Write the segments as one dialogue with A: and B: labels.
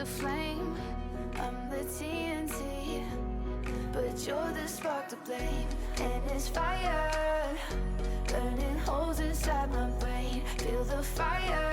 A: the flame. I'm the TNT, but you're the spark to blame. And it's fire, burning holes inside my brain. Feel the fire,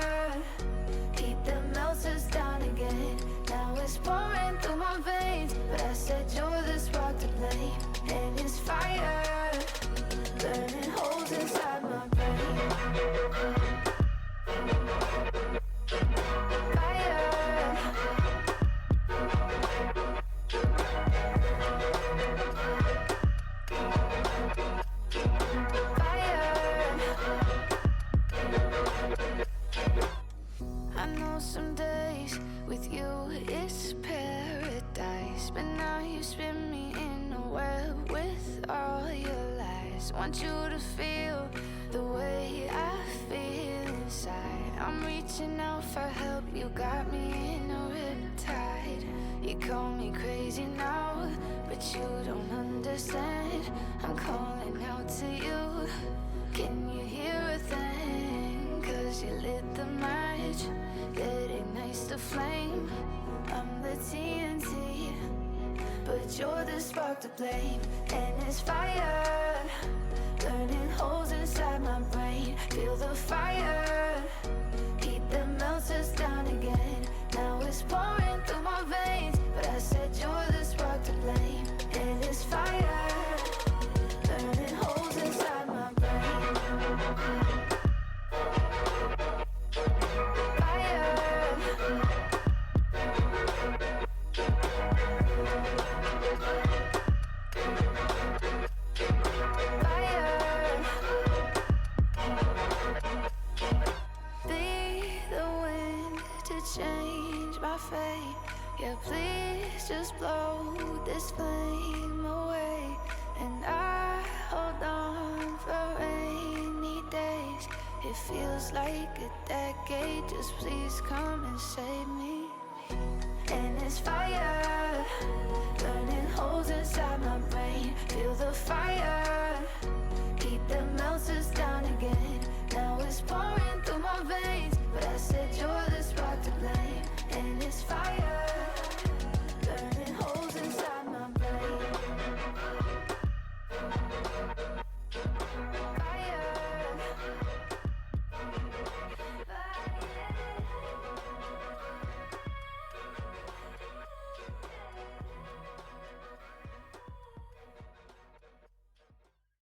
A: it's paradise, but now you spin me in a web with all your lies. Want you to feel the way I feel inside. I'm reaching out for help, you got me in a riptide. You call me crazy now, but you don't understand. I'm calling out to you. Can you hear a thing? Cause you lit the match that nice the flame. I'm the TNT, but you're the spark to blame. And it's fire, burning holes inside my brain. Feel the fire, change my fate. Yeah, please just blow this flame away. And I hold on for rainy days. It feels like a decade. Just please come and save me. And it's fire, burning holes inside my brain. Feel the fire,